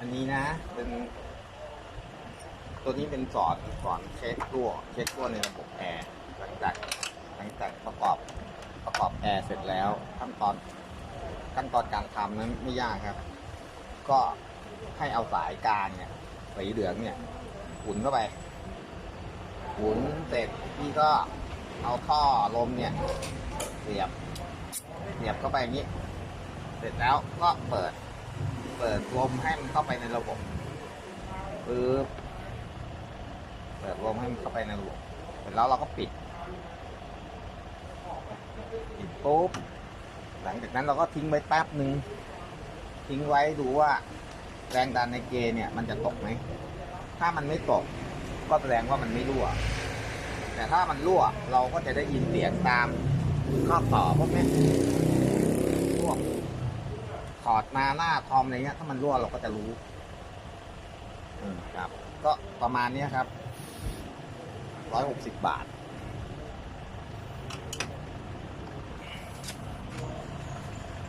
อันนี้นะ เป็น ตัวนี้เป็นสอนสอนเช็คตัวเช็คตัวในระบบแอร์หลังจากหลังจากประกอบประกอบแอร์เสร็จแล้วขั้นตอนขั้นตอนการทำนั้นไม่ยากครับ ก็ให้เอาสายกลางเนี่ยสีเหลืองเนี่ยหุนเข้าไปหุนเสร็จพี่ก็เอาท่อลมเนี่ยเสียบเสียบเข้าไปอย่างนี้ เสร็จแล้วก็เปิด เปิดลมให้มันเข้าไปในระบบปึ๊บเปิดลมให้มันเข้าไปในระบบเสร็จแล้วเราก็ปิดปิดปุ๊บหลังจากนั้นเราก็ทิ้งไว้แป๊บหนึ่งทิ้งไว้ดูว่าแรงดันในเกเนี่ยมันจะตกไหม ถ้ามันไม่ตก ก็แสดงว่ามันไม่รั่ว แต่ถ้ามันรั่วเราก็จะได้ยินเสียงตามข้อต่อพวกนี้ ถอดมาหน้าทอมอะไรเงี้ย ถ้ามันรั่วเราก็จะรู้อืมครับ ก็ประมาณเนี้ยครับร้อยหกสิบบาท